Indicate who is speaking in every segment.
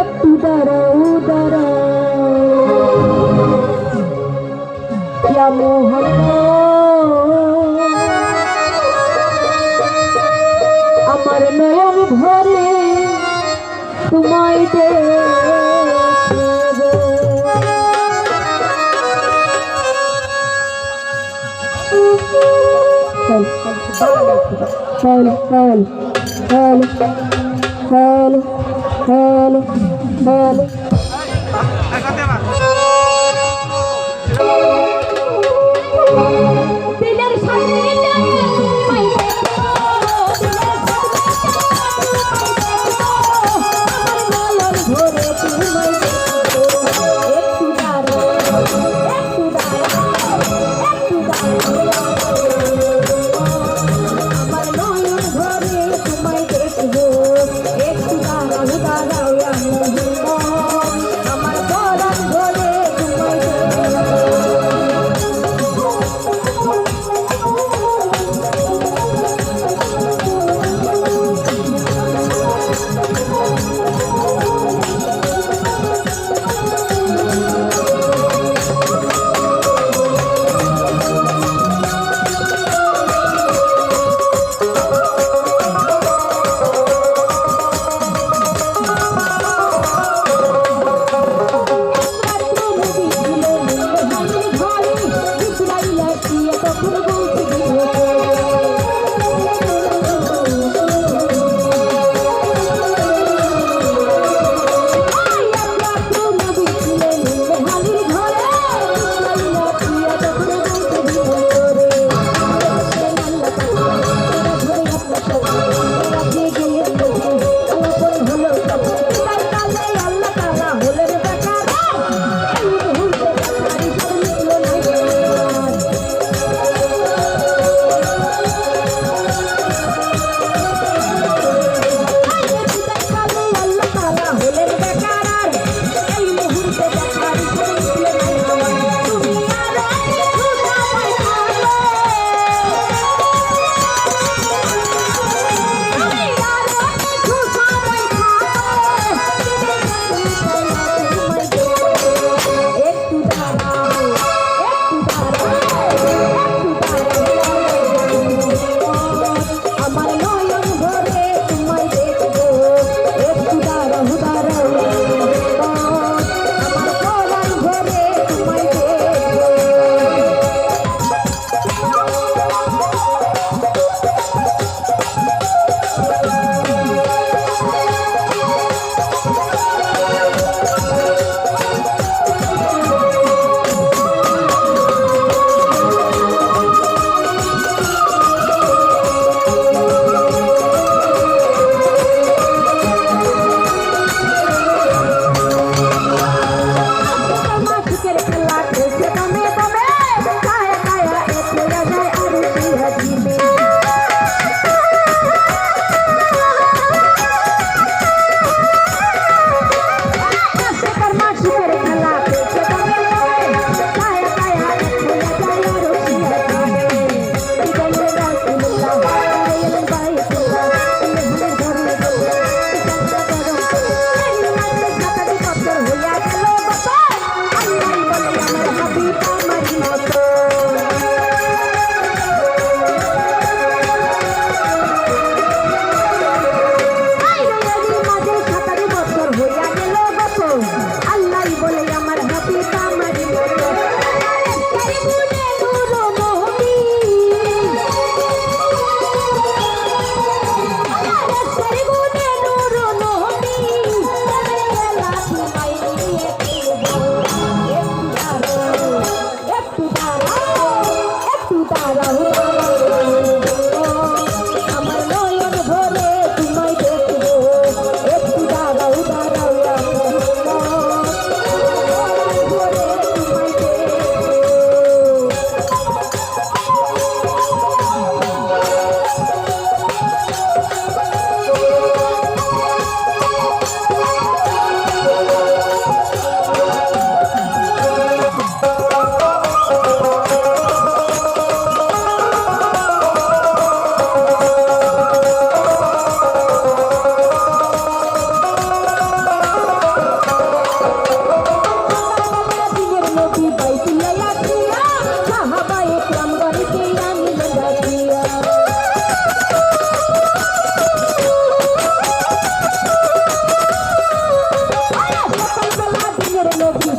Speaker 1: একটু দাঁড়াও দাঁড়াও আমার নয়ন ভরে তোমায় দেখব। চল চল চল চল। Hello, hello.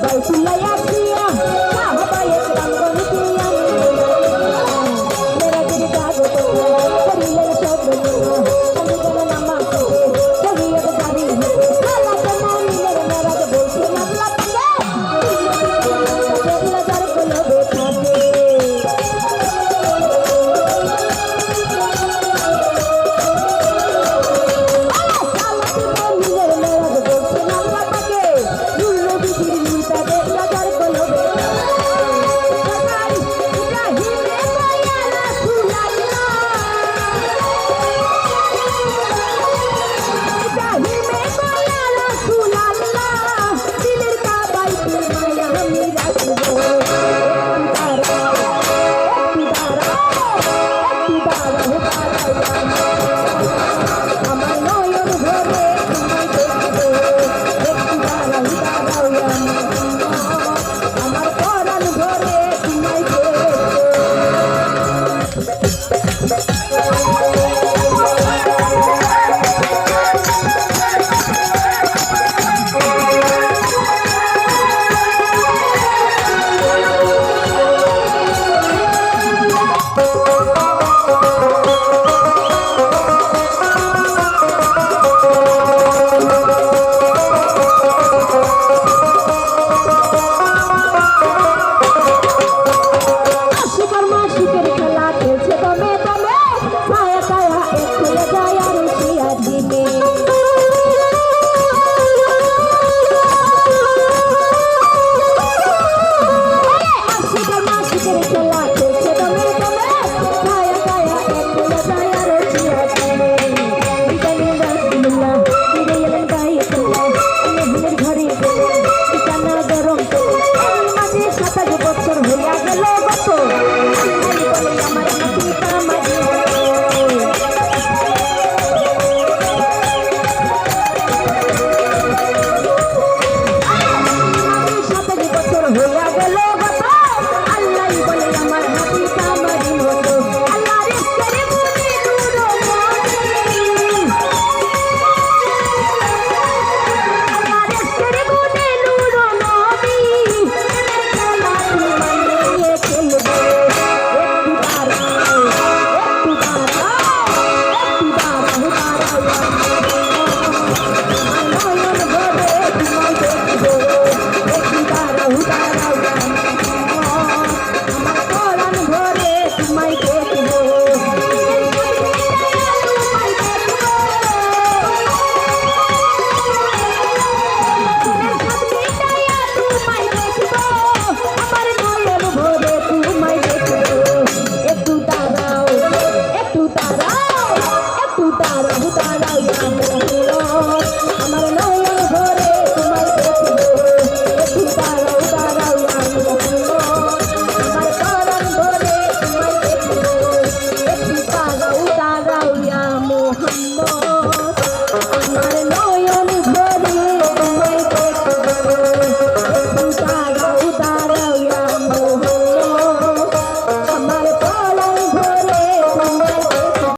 Speaker 1: I'm my app. Thank you.